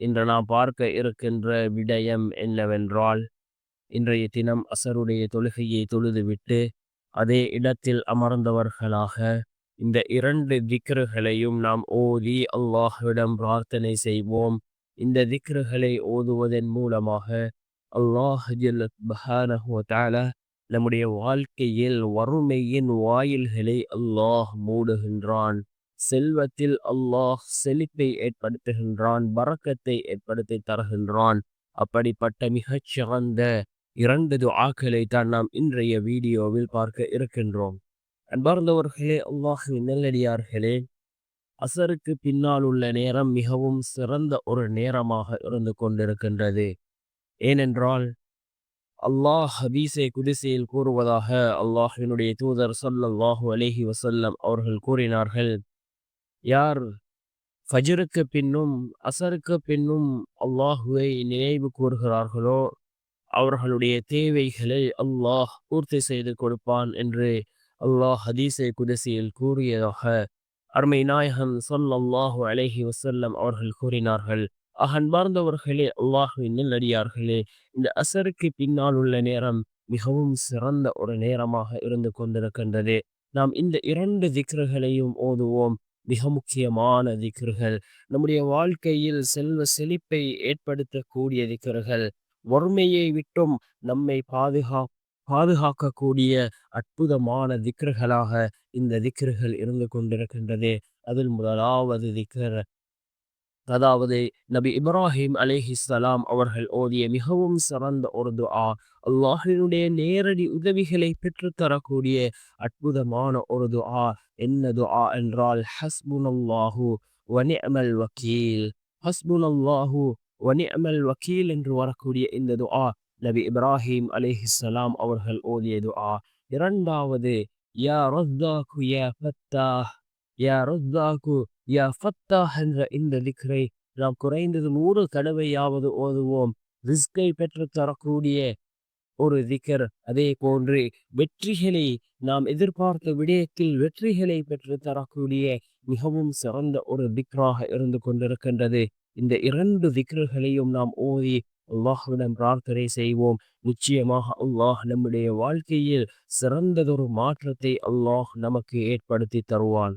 இன்று நாம் பார்க்க இருக்கின்ற விடயம் என்னவென்றால் இன்றைய தினம் அசருடைய தொழுகையை தொழுதுவிட்டு அதே இடத்தில் அமர்ந்தவர்களாக இந்த இரண்டு திக்ருகளையும் நாம் ஓதி அல்லாஹ்விடம் பிரார்த்தனை செய்வோம். இந்த திக்ருகளை ஓதுவதன் மூலமாக அல்லாஹ் நம்முடைய வாழ்க்கையில் வறுமையின் வாயில்களை அல்லாஹ் மூடுகின்றான். செல்வத்தில் அல்லாஹ் செழிப்பை ஏற்படுத்துகின்றான் வரக்கத்தை ஏற்படுத்தி தருகின்றான். அப்படிப்பட்ட மிகச் சிறந்த இரண்டு துஆக்களை தான் நாம் இன்றைய வீடியோவில் பார்க்க இருக்கின்றோம். அன்பார்ந்தவர்களே அல்லாஹின் நல்லடியார்களே அசருக்கு பின்னால் உள்ள நேரம் மிகவும் சிறந்த ஒரு நேரமாக இருந்து கொண்டிருக்கின்றது. ஏனென்றால் அல்லாஹ் ஹபீஸை குதிசையில் கூறுவதாக அல்லாஹினுடைய தூதர் சொல்லல்லாஹு அலேஹி வசல்லம் அவர்கள் கூறினார்கள். யார் ஃபஜருக்கு பின்னும் அசருக்கு பின்னும் அல்லாஹுவை நினைவு கூறுகிறார்களோ அவர்களுடைய தேவைகளை அல்லாஹ் பூர்த்தி செய்து கொடுப்பான் என்று அல்லாஹ் ஹதீஸை குதிசையில் கூறியதாக அருமை நாயகன் சொல்லல்லாஹு அலஹி வசல்லம் அவர்கள் கூறினார்கள். அகன்பார்ந்தவர்களே அல்லாஹுவின் நல்லடியார்களே இந்த அசருக்கு பின்னால் உள்ள நேரம் மிகவும் சிறந்த ஒரு நேரமாக இருந்து கொண்டிருக்கின்றது. நாம் இந்த இரண்டு திக்ருகளையும் ஓதுவோம். மிக முக்கியமான திக்ருகள். நம்முடைய வாழ்க்கையில் செல்வ செழிப்பை ஏற்படுத்தக்கூடிய திக்ருகள். வறுமையை விட்டும் நம்மை பாதுகா பாதுகாக்கக்கூடிய அற்புதமான திக்ருகளாக இந்த திக்ருகள் இருந்து கொண்டிருக்கின்றது. அதில் முதலாவது திக்கர் அதாவது நபி இப்ராஹிம் அலேஹிஸ்லாம் அவர்கள் ஓதிய மிகவும் சிறந்த ஒரு துஆ. அல்லாஹினுடைய நேரடி உதவிகளை பெற்றுத்தரக்கூடிய அற்புதமான ஒரு துஆ. என்ன துஆ என்றால் ஹஸ்புனல்லாஹு வனிஅமல் வக்கீல். ஹஸ்புனல்லாஹு வனிஅமல் வக்கீல் என்று வரக்கூடிய இந்த துஆ நபி இப்ராஹிம் அலேஹிஸ்லாம் அவர்கள் ஓதிய துஆ. இரண்டாவது யா ரத்தாக்கு யா ஃபத்தாஹ். யா ரத்தாக்கு யா ஃபத்தாஹ் என்ற இந்த திக்ரை நாம் குறைந்தது நூறு தடவையாவது ஓதுவோம். ரிஸ்கை பெற்று தரக்கூடிய ஒரு திக்கர் அதே போன்று வெற்றிகளை நாம் எதிர்பார்த்த விடயத்தில் வெற்றிகளை பெற்று தரக்கூடிய மிகவும் சிறந்த ஒரு திக்ராக இருந்து கொண்டிருக்கின்றது. இந்த இரண்டு திக்ர்களையும் நாம் ஓதி அல்லாஹுடன் பிரார்த்தனை செய்வோம். நிச்சயமாக அல்லாஹ் நம்முடைய வாழ்க்கையில் சிறந்ததொரு மாற்றத்தை அல்லாஹ் நமக்கு ஏற்படுத்தி தருவான்.